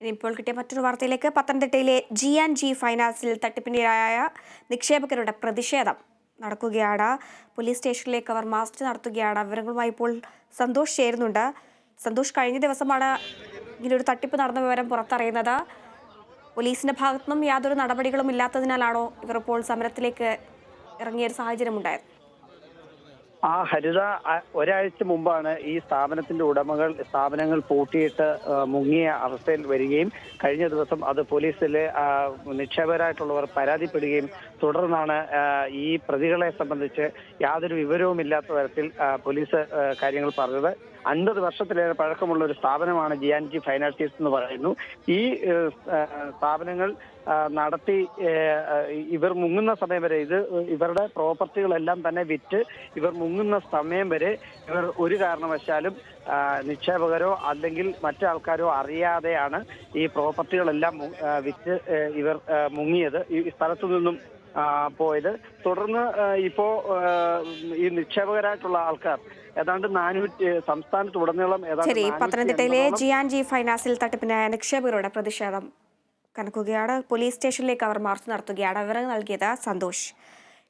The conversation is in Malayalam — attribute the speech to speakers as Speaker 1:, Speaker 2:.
Speaker 1: ഇപ്പോൾ കിട്ടിയ മറ്റൊരു വാർത്തയിലേക്ക് പത്തനംതിട്ടയിലെ ജി ആൻഡ് ജി ഫൈനാൻസിൽ തട്ടിപ്പിനിരായ നിക്ഷേപകരുടെ പ്രതിഷേധം നടക്കുകയാണ്. പോലീസ് സ്റ്റേഷനിലേക്ക് അവർ മാസ്റ്റ് നടത്തുകയാണ്. വിവരങ്ങളുമായി ഇപ്പോൾ സന്തോഷ് ചേരുന്നുണ്ട്. സന്തോഷ് കഴിഞ്ഞ ദിവസമാണ് ഇങ്ങനൊരു തട്ടിപ്പ് നടന്ന വിവരം പുറത്തറിയുന്നത്. പോലീസിന്റെ ഭാഗത്തുനിന്നും യാതൊരു നടപടികളും ഇല്ലാത്തതിനാലാണോ ഇവർ ഇപ്പോൾ സമരത്തിലേക്ക് ഇറങ്ങിയ ഒരു സാഹചര്യം ഉണ്ടായത്
Speaker 2: ആ ഹരിത ഒരാഴ്ച മുമ്പാണ് ഈ സ്ഥാപനത്തിന്റെ ഉടമകൾ സ്ഥാപനങ്ങൾ പൂട്ടിയിട്ട് മുങ്ങിയ അവസ്ഥയിൽ വരികയും കഴിഞ്ഞ ദിവസം അത് പോലീസിലെ നിക്ഷേപരായിട്ടുള്ളവർ പരാതിപ്പെടുകയും തുടർന്നാണ് ഈ പ്രതികളെ സംബന്ധിച്ച് യാതൊരു വിവരവും ഇല്ലാത്ത തരത്തിൽ പോലീസ് കാര്യങ്ങൾ പറഞ്ഞത്. അൻപത് വർഷത്തിലേറെ പഴക്കമുള്ള ഒരു സ്ഥാപനമാണ് ജി ആൻഡ് ജി ഫൈനാൻഷ്യൽസ് എന്ന് പറയുന്നു. ഈ സ്ഥാപനങ്ങൾ നടത്തി ഇവർ മുങ്ങുന്ന സമയം വരെ ഇത് ഇവരുടെ പ്രോപ്പർട്ടികളെല്ലാം തന്നെ വിറ്റ് ഇവർ മുങ്ങുന്ന സമയം വരെ ഇവർ ഒരു കാരണവശാലും നിക്ഷേപകരോ അല്ലെങ്കിൽ മറ്റാൾക്കാരോ അറിയാതെയാണ് ഈ പ്രോപ്പർട്ടികളെല്ലാം വിറ്റ് ഇവർ മുങ്ങിയത് ഈ സ്ഥലത്തു നിന്നും പോയത്. തുടർന്ന് ഇപ്പോ ഈ നിക്ഷേപകരായിട്ടുള്ള ആൾക്കാർ ഏതാണ്ട് നാനൂറ്റി സംസ്ഥാനത്ത് ഉടനീളം ഏതാണ്ട്
Speaker 1: ശരി പത്തനംതിട്ടയിലെ ജിയാൻ ജി ഫൈനാൻസിൽ തട്ടിപ്പിനായ നിക്ഷേപകരുടെ പ്രതിഷേധം കനക്കുകയാണ്. പോലീസ് സ്റ്റേഷനിലേക്ക് അവർ മാർച്ച് നടത്തുകയാണ്. വിവരങ്ങൾ നൽകിയത് സന്തോഷ്.